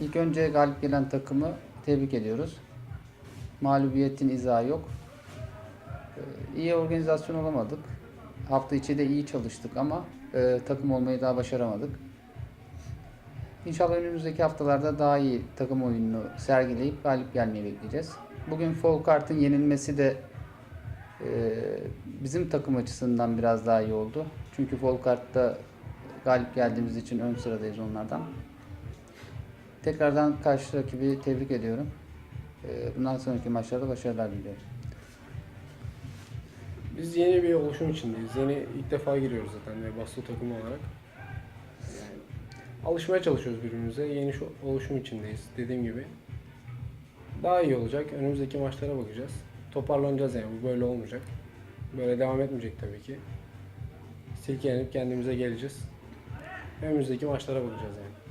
İlk önce galip gelen takımı tebrik ediyoruz. Mağlubiyetin izahı yok. Ee, İyi organizasyon olamadık. Hafta içi de iyi çalıştık ama e, takım olmayı daha başaramadık. İnşallah önümüzdeki haftalarda daha iyi takım oyununu sergileyip galip gelmeyi bekleyeceğiz. Bugün Folkart'ın yenilmesi de e, bizim takım açısından biraz daha iyi oldu. Çünkü Folkart'ta galip geldiğimiz için ön sıradayız onlardan. Tekrardan karşı rakibi tebrik ediyorum. E, bundan sonraki maçlarda başarılar diliyorum. Biz yeni bir oluşum içindeyiz. Yeni ilk defa giriyoruz zaten ve Bastu takımı olarak. Yani alışmaya çalışıyoruz birbirimize. Yeni şu oluşum içindeyiz dediğim gibi. Daha iyi olacak. Önümüzdeki maçlara bakacağız. Toparlanacağız yani. Bu böyle olmayacak. Böyle devam etmeyecek tabii ki. Silkelenip kendimize geleceğiz. Önümüzdeki maçlara bakacağız yani.